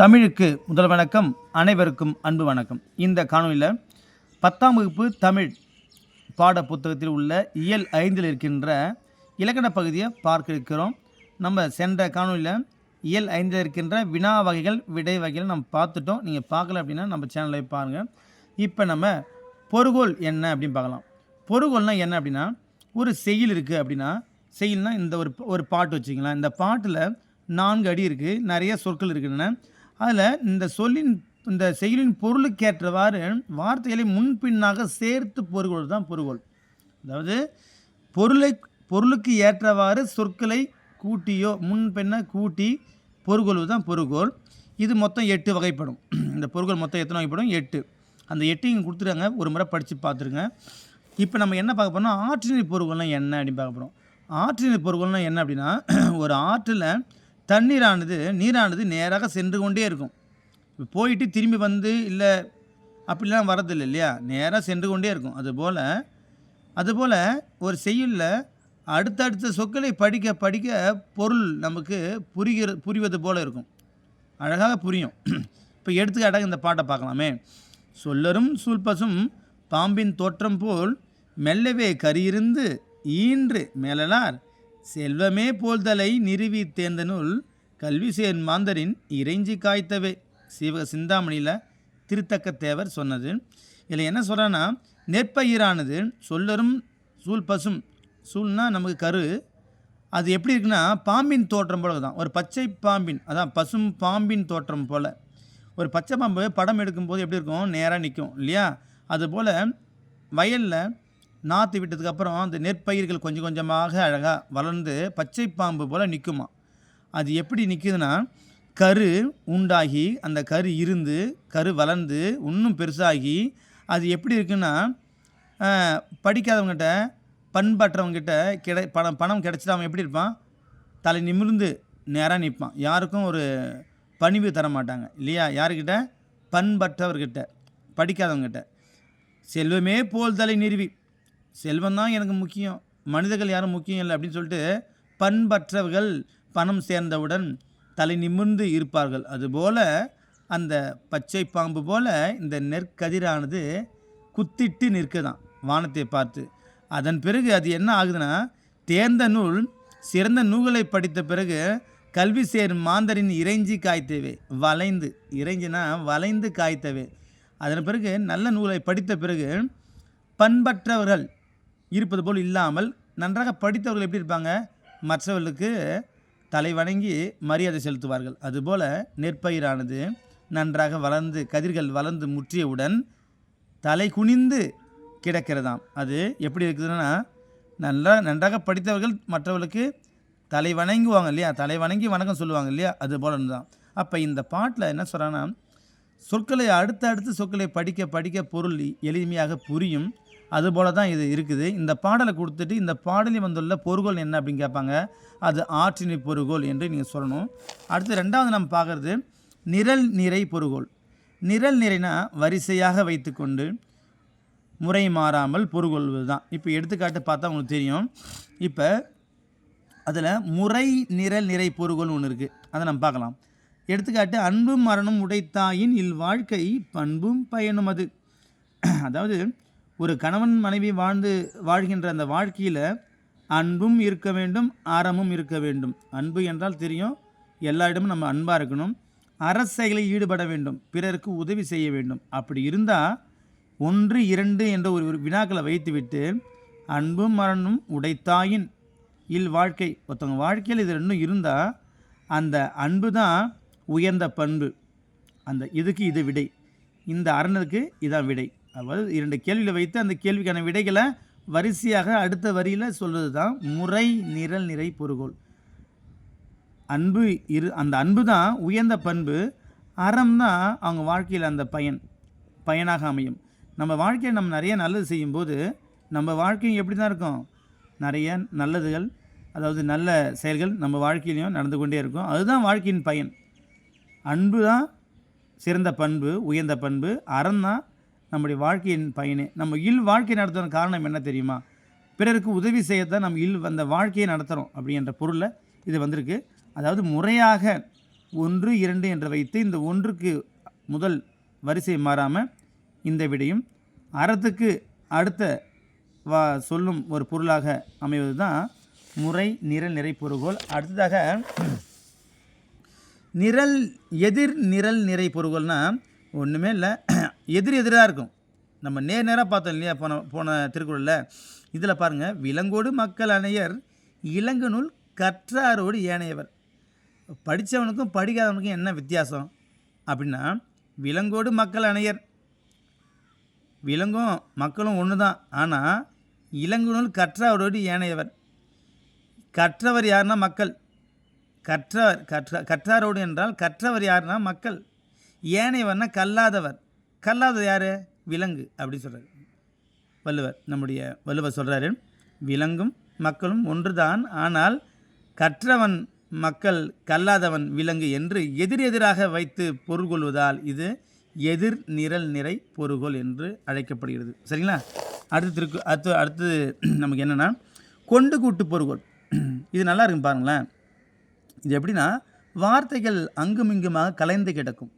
தமிழுக்கு முதல் வணக்கம் அனைவருக்கும் அன்பு வணக்கம். இந்த காணொலியில் பத்தாம் வகுப்பு தமிழ் பாட புத்தகத்தில் உள்ள இயல் ஐந்தில் இருக்கின்ற இலக்கண பகுதியை பார்க்க இருக்கிறோம். நம்ம சென்ற காணொலியில் இயல் ஐந்தில் இருக்கின்ற வினா வகைகள் விடை வகைகள் நம்ம பார்த்துட்டோம். நீங்கள் பார்க்கல அப்படின்னா நம்ம சேனலை பாருங்கள் இப்போ நம்ம பொருகோல் என்ன அப்படின்னு பார்க்கலாம். பொறுகோல்னால் என்ன அப்படின்னா ஒரு செயல் இருக்குது அப்படின்னா செயல்னால் இந்த ஒரு ஒரு பாட்டு வச்சுக்கலாம் இந்த பாட்டில் நான்கு அடி இருக்குது நிறைய சொற்கள் இருக்குதுன்னு அதில் இந்த சொல்லின் இந்த செயலின் பொருளுக்கேற்றவாறு வார்த்தைகளை முன்பின்னாக சேர்த்து பொருள்கோள் தான் பொருள்கோள் அதாவது பொருளை பொருளுக்கு ஏற்றவாறு சொற்களை கூட்டியோ முன்பின்ன கூட்டி பொருள்கொள்வது தான் பொருள்கோள் இது மொத்தம் எட்டு வகைப்படும். இந்த பொருள்கோள் மொத்தம் எத்தனை வகைப்படும்? எட்டு. அந்த எட்டு இங்கே கொடுத்துருக்காங்க. ஒரு முறை படித்து பார்த்துருங்க. இப்போ நம்ம என்ன பார்க்க போறோம்னா ஆற்றினை பொருள்கள்லாம் என்ன அப்படின்னு பார்க்க போகிறோம் ஆற்றினை பொருள்கள்லாம் என்ன அப்படின்னா ஒரு ஆற்றில் தண்ணீரானது நீரானது நேராக சென்று கொண்டே இருக்கும். இப்போ போயிட்டு திரும்பி வந்து இல்லை அப்படிலாம் வரதில்லை இல்லையா? நேராக சென்று கொண்டே இருக்கும். அதுபோல் அதுபோல் ஒரு செய்யுளில் அடுத்தடுத்த சொற்களை படிக்க படிக்க பொருள் நமக்கு புரிகிற புரிவது போல் இருக்கும். அழகாக புரியும். இப்போ எடுத்துக்காட்டாக இந்த பாட்டை பார்க்கலாமே. சொல்லரும் சூழ்பசும் பாம்பின் தோற்றம் போல் மெல்லவே கரியிருந்து ஈன்று மேலலார் செல்வமே போல்தலை நிறுவி நூல் கல்வி சேர் மாந்தரின் இறைஞ்சி காய்த்தவே. சிவ சிந்தாமணியில் திருத்தக்க தேவர் சொன்னது. இதில் என்ன சொல்கிறேன்னா நெற்பயிரானது சொல்லரும் சூழ் பசும். சூழ்னா நமக்கு கரு. அது எப்படி இருக்குன்னா பாம்பின் தோற்றம் போல தான் ஒரு பச்சை பாம்பின் அதான் பசும் பாம்பின் தோற்றம் போல். ஒரு பச்சை பாம்பு படம் எடுக்கும்போது எப்படி இருக்கும்? நேராக நிற்கும் இல்லையா? அதுபோல் வயலில் நாற்று விட்டதுக்கப்புறம் அந்த நெற்பயிர்கள் கொஞ்சம் கொஞ்சமாக அழகாக வளர்ந்து பச்சை பாம்பு போல் நிற்குமா அது எப்படி நிற்குதுன்னா கரு உண்டாகி அந்த கரு இருந்து கரு வளர்ந்து இன்னும் பெருசாகி அது எப்படி இருக்குன்னா ஆஹ், படிக்காதவங்ககிட்ட பண்பற்றவங்ககிட்ட கிடை பணம் பணம் கிடச்சிட்டு அவன் எப்படி இருப்பான்? தலை நிமிர்ந்து நேராக நிற்பான். யாருக்கும் ஒரு பணிவு தர மாட்டாங்க இல்லையா? யாருக்கிட்ட? பண்பற்றவர்கிட்ட படிக்காதவங்ககிட்ட செல்வமே போல் தலை நிறுவி. செல்வம் தான் எனக்கு முக்கியம். மனிதர்கள் யாரும் முக்கியம் இல்லை அப்படின்னு சொல்லிட்டு பண்பற்றவர்கள் பணம் சேர்ந்தவுடன் தலை நிமிர்ந்து இருப்பார்கள். அதுபோல் அந்த பச்சை பாம்பு போல் இந்த நெற்கதிரானது குத்திட்டு நிற்கதான் வானத்தை பார்த்து. அதன் பிறகு அது என்ன ஆகுதுன்னா தேர்ந்த நூல் சிறந்த நூல்களை படித்த பிறகு கல்வி சேர் மாந்தரின் இறைஞ்சி காய்த்தவே வளைந்து இறைஞ்சினா வளைந்து காய்த்தவே. அதன் பிறகு நல்ல நூலை படித்த பிறகு பண்பற்றவர்கள் இருப்பது போல் இல்லாமல் நன்றாக படித்தவர்கள் எப்படி இருப்பாங்க? மற்றவர்களுக்கு தலை வணங்கி மரியாதை செலுத்துவார்கள். அதுபோல் நெற்பயிரானது நன்றாக வளர்ந்து கதிர்கள் வளர்ந்து முற்றியவுடன் தலை குனிந்து கிடக்கிறதாம். அது எப்படி இருக்குதுன்னா நல்லா நன்றாக படித்தவர்கள் மற்றவர்களுக்கு தலை வணங்குவாங்க இல்லையா? தலை வணங்கி வணக்கம் சொல்லுவாங்க இல்லையா? அது போல தான் அப்போ இந்த பாட்டில் என்ன சொல்கிறான்னா சொற்களை அடுத்து அடுத்து சொற்களை படிக்க படிக்க பொருள் எளிமையாக புரியும். அதுபோல தான் இது இருக்குது. இந்த பாடலை கொடுத்துட்டு இந்த பாடலில் வந்துள்ள பொருகோல் என்ன அப்படின்னு கேட்பாங்க. அது ஆற்றினை பொருகோல் என்று நீங்கள் சொல்லணும். அடுத்து ரெண்டாவது நம்ம பார்க்குறது நிரல் நிறை பொருகோல் நிரல் நிறைனா வரிசையாக வைத்துக்கொண்டு முறை மாறாமல் பொருகொள்வது தான் இப்போ எடுத்துக்காட்டு பார்த்தா உங்களுக்கு தெரியும். இப்போ அதில் முறை நிரல் நிறை பொருகோல் ஒன்று இருக்குது அதை நம்ம பார்க்கலாம். எடுத்துக்காட்டு அன்பும் மரணம் உடைத்தாயின் இல் வாழ்க்கை பண்பும் பயனும் அது. அதாவது ஒரு கணவன் மனைவி வாழ்ந்து வாழ்கின்ற அந்த வாழ்க்கையில் அன்பும் இருக்க வேண்டும் அறமும் இருக்க வேண்டும். அன்பு என்றால் தெரியும். எல்லா இடமும் நம்ம அன்பாக இருக்கணும். அரசைகளில் ஈடுபட வேண்டும். பிறருக்கு உதவி செய்ய வேண்டும். அப்படி இருந்தால் ஒன்று இரண்டு என்ற ஒரு ஒரு வினாக்களை வைத்துவிட்டு அன்பும் மரணும் உடைத்தாயின் இல் வாழ்க்கை. ஒருத்தவங்க வாழ்க்கையில் இது ரெண்டும் இருந்தால் அந்த அன்பு தான் உயர்ந்த பண்பு. அந்த இதுக்கு இது விடை. இந்த அரணருக்கு இதான் விடை. அதாவது இரண்டு கேள்விகளை வைத்து அந்த கேள்விக்கான விடைகளை வரிசையாக அடுத்த வரியில் சொல்கிறது தான் முறை நிரல் நிறை பொருகோள். அன்பு இரு அந்த அன்பு தான் உயர்ந்த பண்பு அறம் தான் அவங்க வாழ்க்கையில் அந்த பயன் பயனாக அமையும். நம்ம வாழ்க்கையில் நம்ம நிறைய நல்லது செய்யும்போது நம்ம வாழ்க்கையும் எப்படி தான் இருக்கும்? நிறைய நல்லதுகள் அதாவது நல்ல செயல்கள் நம்ம வாழ்க்கையிலையும் நடந்து கொண்டே இருக்கும். அதுதான் வாழ்க்கையின் பயன். அன்பு தான் சிறந்த பண்பு உயர்ந்த பண்பு அறம் தான் நம்முடைய வாழ்க்கையின் பயனே. நம்ம இல் வாழ்க்கை நடத்துகிற காரணம் என்ன தெரியுமா? பிறருக்கு உதவி செய்யத்தான் நம்ம இல் அந்த வாழ்க்கையை நடத்துகிறோம் அப்படின்ற பொருளில் இது வந்திருக்கு. அதாவது முறையாக ஒன்று இரண்டு என்று வைத்து இந்த ஒன்றுக்கு முதல் வரிசை மாறாமல் இந்த விடையும். அறத்துக்கு அடுத்த வா சொல்லும் ஒரு பொருளாக அமைவது தான் முறை நிரல் நிறை பொருகோல் அடுத்ததாக நிரல் எதிர் நிரல் நிறை பொருள்கள்னா ஒன்றுமே இல்லை. எதிர் எதிராக இருக்கும். நம்ம நேர் நேராக பார்த்தோம் இல்லையா? போன போன திருக்குறளில். இதில் பாருங்கள் விலங்கோடு மக்கள் அணையர் இளங்கு நூல் கற்றாரோடு ஏனையவர். படித்தவனுக்கும் படிக்காதவனுக்கும் என்ன வித்தியாசம்? அப்படின்னா விலங்கோடு மக்கள் அணையர். விலங்கும் மக்களும் ஒன்று தான் ஆனால் இளங்கு நூல் கற்றாரோடு ஏனையவர். கற்றவர் யாருன்னா மக்கள். கற்றவர் கற்ற கற்றாரோடு என்றால் கற்றவர் யாருன்னா மக்கள். ஏனையவர்னா கல்லாதவர். கல்லாதது யார்? விலங்கு அப்படி சொல்கிறார் வள்ளுவர் நம்முடைய வள்ளுவர் சொல்கிறாரு விலங்கும் மக்களும் ஒன்றுதான் ஆனால் கற்றவன் மக்கள் கல்லாதவன் விலங்கு என்று எதிர் எதிராக வைத்து பொருள் கொள்வதால் இது எதிர் நிரல் நிறை பொருகோல் என்று அழைக்கப்படுகிறது. சரிங்களா? அடுத்து திருக்கு அடுத்து அடுத்து நமக்கு என்னென்னா கொண்டு கூட்டு பொருகோல் இது நல்லா இருக்கும் பாருங்களேன். இது எப்படின்னா வார்த்தைகள் அங்குமிங்குமாக கலைந்து கிடக்கும்.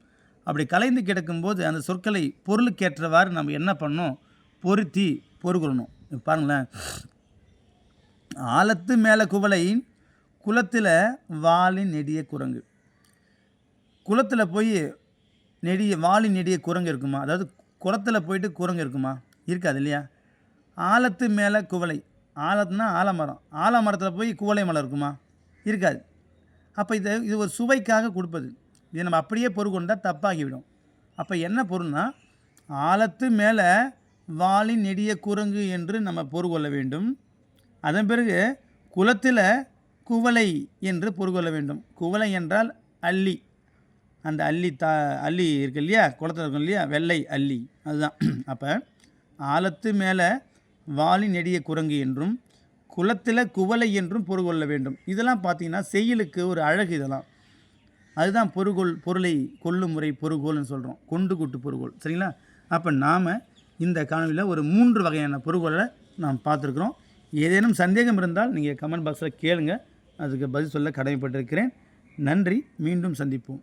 அப்படி கலைந்து கிடக்கும்போது அந்த சொற்களை பொருளுக்கேற்றவாறு நம்ம என்ன பண்ணணும்? பொருத்தி பொருகொள்ளணும் பாருங்களேன். ஆலத்து மேலே குவளை குளத்தில் வாலின் நெடிய குரங்கு. குளத்தில் போய் நெடிய வாலின் நெடிய குரங்கு இருக்குமா? அதாவது குளத்தில் போயிட்டு குரங்கு இருக்குமா? இருக்காது இல்லையா? ஆலத்து மேலே குவளை. ஆலத்துனா ஆலமரம். ஆலமரத்தில் போய் குவளை மலை இருக்குமா? இருக்காது. அப்போ இது இது ஒரு சுவைக்காக கொடுப்பது. இதை நம்ம அப்படியே பொறுக்கொண்டால் தப்பாகிவிடும். அப்போ என்ன பொருள்னா ஆலத்து மேலே வாலின் நெடிய குரங்கு என்று நம்ம பொருகொள்ள வேண்டும். அதன் பிறகு குளத்தில் குவளை என்று பொருகொள்ள வேண்டும். குவளை என்றால் அள்ளி. அந்த அள்ளி தா அள்ளி இருக்கு இல்லையா? குளத்தில் இருக்கும் இல்லையா? வெள்ளை அள்ளி. அதுதான். அப்போ ஆலத்து மேலே வாலின் நெடிய குரங்கு என்றும் குளத்தில் குவளை என்றும் பொருகொள்ள வேண்டும். இதெல்லாம் பார்த்தீங்கன்னா செயலுக்கு ஒரு அழகு இதெல்லாம். அதுதான் பொருகோள் பொருளை கொள்ளும் முறை பொருகோள்னு சொல்கிறோம் கொண்டு கூட்டு பொருகோள் சரிங்களா? அப்போ நாம் இந்த காணொலியில் ஒரு மூன்று வகையான பொருள்களை நாம் பார்த்துருக்குறோம். ஏதேனும் சந்தேகம் இருந்தால் நீங்கள் கமெண்ட் பாக்ஸில் கேளுங்க. அதுக்கு பதில் சொல்ல கடமைப்பட்டிருக்கிறேன். நன்றி. மீண்டும் சந்திப்போம்.